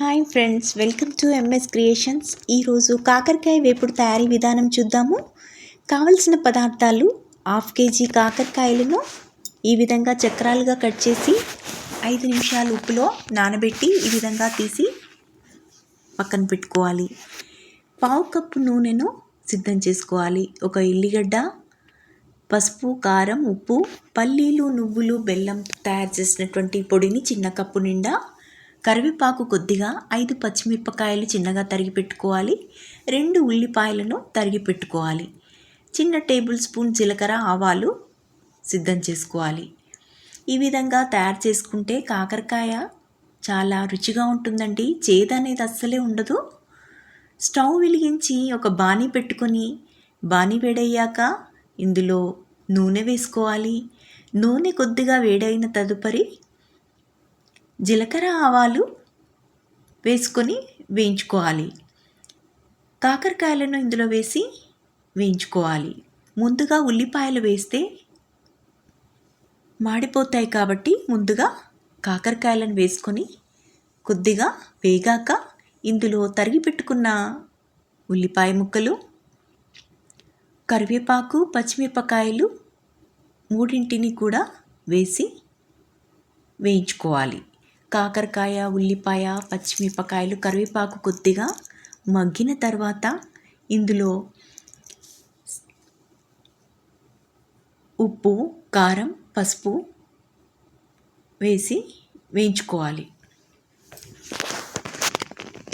Hi friends welcome to MS creations ఈరోజు కాకరకాయ వేపుడు తయారీ విధానం చూద్దాము. కావలసిన పదార్థాలు హాఫ్ కేజీ కాకరకాయలను ఈ విధంగా చక్రాలుగా కట్ చేసి ఐదు నిమిషాలు ఉప్పులో నానబెట్టి ఈ విధంగా తీసి పక్కన పెట్టుకోవాలి. పావు కప్పు నూనెను సిద్ధం చేసుకోవాలి. ఒక ఎల్లిగడ్డ పసుపు కారం ఉప్పు పల్లీలు నువ్వులు బెల్లం తయారు చేసినటువంటి పొడిని చిన్న కప్పు నిండా కరివేపాకు కొద్దిగా ఐదు పచ్చిమిరపకాయలు చిన్నగా తరిగి పెట్టుకోవాలి. రెండు ఉల్లిపాయలను తరిగి పెట్టుకోవాలి. చిన్న టేబుల్ స్పూన్ జీలకర్ర ఆవాలు సిద్ధం చేసుకోవాలి. ఈ విధంగా తయారు చేసుకుంటే కాకరకాయ చాలా రుచిగా ఉంటుందండి. చేదు అనేది అస్సలే ఉండదు. స్టవ్ వెలిగించి ఒక బాణీ పెట్టుకొని బాణీ వేడయ్యాక ఇందులో నూనె వేసుకోవాలి. నూనె కొద్దిగా వేడైన తదుపరి జీలకర్ర ఆవాలు వేసుకొని వేయించుకోవాలి. కాకరకాయలను ఇందులో వేసి వేయించుకోవాలి. ముందుగా ఉల్లిపాయలు వేస్తే మాడిపోతాయి కాబట్టి ముందుగా కాకరకాయలను వేసుకొని కొద్దిగా వేగాక ఇందులో తరిగి పెట్టుకున్న ఉల్లిపాయ ముక్కలు కరివేపాకు పచ్చిమిరపకాయలు మూడింటిని కూడా వేసి వేయించుకోవాలి. కాకరకాయ ఉల్లిపాయ పచ్చిమిరపకాయలు కరివేపాకు కొద్దిగా మగ్గిన తర్వాత ఇందులో ఉప్పు కారం పసుపు వేసి వేయించుకోవాలి.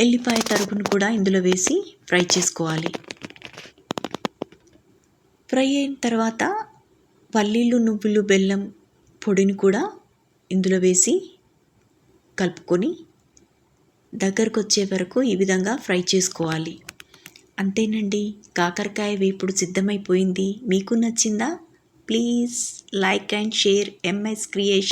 ఎల్లిపాయ తరుగును కూడా ఇందులో వేసి ఫ్రై చేసుకోవాలి. ఫ్రై అయిన తర్వాత పల్లీలు నువ్వులు బెల్లం పొడిని కూడా ఇందులో వేసి కలుపుకొని దగ్గరకు వచ్చే వరకు ఈ విధంగా ఫ్రై చేసుకోవాలి. అంతేనండి. కాకరకాయ వేపుడు సిద్ధమైపోయింది. మీకు నచ్చిందా? Please like and share MS creation.